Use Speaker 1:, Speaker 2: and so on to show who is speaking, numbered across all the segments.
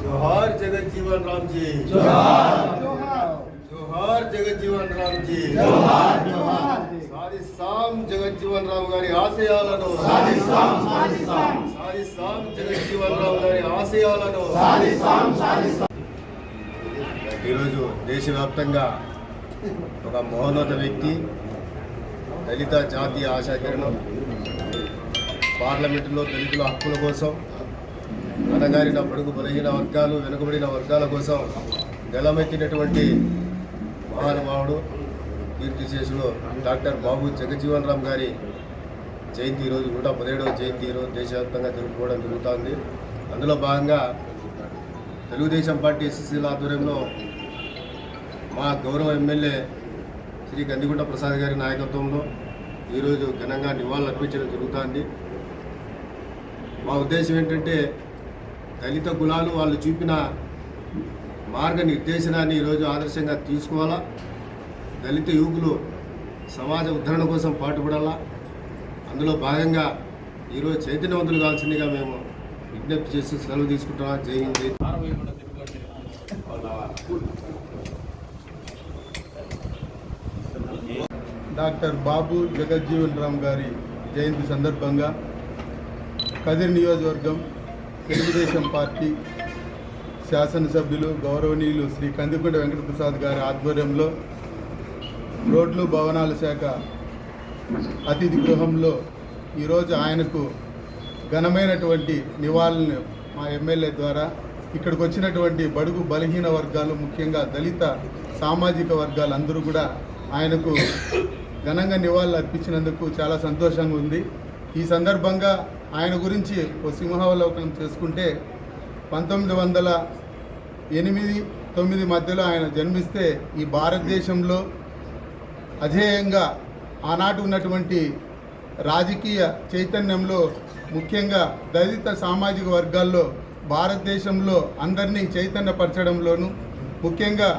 Speaker 1: జోహార్ जगत జీవన్
Speaker 2: राम
Speaker 1: जी जोहार जोहार जगत
Speaker 2: जीवन राम
Speaker 1: जी जोहार जोहार సాదిస్తాం జగజ్జీవన్
Speaker 2: గారి ఆశయాలను
Speaker 1: సాదిస్తాం సాదిస్తాం సాదిస్తాం గారి ఆశయాలను.
Speaker 2: సాదిస్తాం సాదిస్తాం
Speaker 1: ఈరోజు దేశవ్యాప్తంగా ఒక మహోన్నత వ్యక్తి దళిత జాతీయ ఆశాకిరణం. పార్లమెంటులో దళితుల హక్కుల కోసం అనగారిన పడుగు బలహీన వర్గాలు వెనుకబడిన వర్గాల కోసం గలమెత్తినటువంటి మహానుభావుడు కీర్తిశేషులు డాక్టర్ బాబు జగజీవన్ రామ్ గారి జయంతి ఈరోజు నూట పదిహేడవ జయంతి ఈరోజు దేశవ్యాప్తంగా జరుపుకోవడం జరుగుతోంది. అందులో భాగంగా తెలుగుదేశం పార్టీ ఎస్ఎస్సీల ఆధ్వర్యంలో మా గౌరవ ఎమ్మెల్యే శ్రీ గందిగుంట ప్రసాద్ గారి నాయకత్వంలో ఈరోజు ఘనంగా నివాళులర్పించడం జరుగుతుంది జరుగుతోంది. మా ఉద్దేశం ఏంటంటే దళిత కులాలు వాళ్ళు చూపిన మార్గ నిర్దేశనాన్ని ఈరోజు ఆదర్శంగా తీసుకోవాలా? దళిత యువకులు సమాజ ఉద్ధరణ కోసం పాటుపడాలా? అందులో భాగంగా ఈరోజు చైతన్యవంతులు కావాల్సిందిగా మేము విజ్ఞప్తి చేస్తూ సెలవు తీసుకుంటున్నాం. జై హింద్ జై
Speaker 3: డాక్టర్ బాబు జగజ్జీవన్ రామ్ గారి జయంతి సందర్భంగా కదిరి నియోజకవర్గం తెలుగుదేశం పార్టీ శాసనసభ్యులు గౌరవనీయులు శ్రీ కందికొండ వెంకటప్రసాద్ గారి ఆధ్వర్యంలో రోడ్లు భవనాల శాఖ అతిథి గృహంలో ఈరోజు ఆయనకు ఘనమైనటువంటి నివాళులను మా ఎమ్మెల్యే ద్వారా ఇక్కడికి వచ్చినటువంటి బడుగు బలహీన వర్గాలు ముఖ్యంగా దళిత సామాజిక వర్గాలు అందరూ కూడా ఆయనకు ఘనంగా నివాళులు అర్పించినందుకు చాలా సంతోషంగా ఉంది. ఈ సందర్భంగా ఆయన గురించి ఓ సింహావలోకనం చేసుకుంటే పంతొమ్మిది వందల ఎనిమిది తొమ్మిది మధ్యలో ఆయన జన్మిస్తే ఈ భారతదేశంలో అధేయంగా ఆనాటి ఉన్నటువంటి రాజకీయ చైతన్యంలో ముఖ్యంగా దళిత సామాజిక వర్గాల్లో భారతదేశంలో అందరినీ చైతన్యపరచడంలోనూ ముఖ్యంగా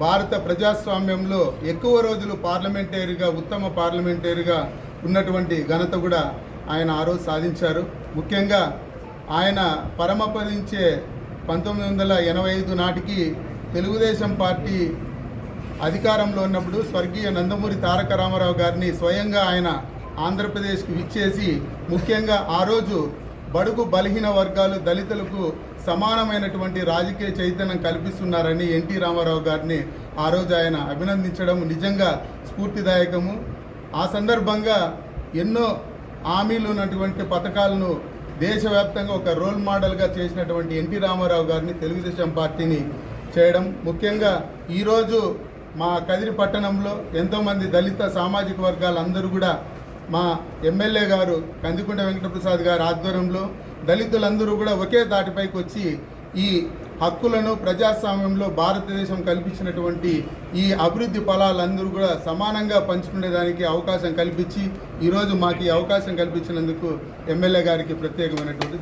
Speaker 3: భారత ప్రజాస్వామ్యంలో ఎక్కువ రోజులు పార్లమెంటరీగా ఉత్తమ పార్లమెంటరీగా ఉన్నటువంటి ఘనత కూడా ఆయన ఆ రోజు సాధించారు. ముఖ్యంగా ఆయన పరమపదించే పంతొమ్మిది వందల ఎనభై ఐదు నాటికి తెలుగుదేశం పార్టీ అధికారంలో ఉన్నప్పుడు స్వర్గీయ నందమూరి తారక రామారావు గారిని స్వయంగా ఆయన ఆంధ్రప్రదేశ్కి విచ్చేసి ముఖ్యంగా ఆ రోజు బడుగు బలహీన వర్గాలు దళితులకు సమానమైనటువంటి రాజకీయ చైతన్యం కల్పిస్తున్నారని ఎన్టీ రామారావు గారిని ఆ రోజు ఆయన అభినందించడం నిజంగా స్ఫూర్తిదాయకము. ఆ సందర్భంగా ఎన్నో హామీలు ఉన్నటువంటి పథకాలను దేశవ్యాప్తంగా ఒక రోల్ మోడల్గా చేసినటువంటి ఎన్టీ రామారావు గారిని తెలుగుదేశం పార్టీని చేయడం. ముఖ్యంగా ఈరోజు మా కదిరి పట్టణంలో ఎంతోమంది దళిత సామాజిక వర్గాలు అందరూ కూడా మా ఎమ్మెల్యే గారు కందికొండ వెంకటప్రసాద్ గారి ఆధ్వర్యంలో దళితులందరూ కూడా ఒకే దాటిపైకి వచ్చి ఈ హక్కులను ప్రజాస్వామ్యంలో భారతదేశం కల్పించినటువంటి ఈ అభివృద్ధి ఫలాలందరూ కూడా సమానంగా పంచుకునేదానికి అవకాశం కల్పించి ఈరోజు మాకు ఈ అవకాశం కల్పించినందుకు ఎమ్మెల్యే గారికి ప్రత్యేకమైనటువంటి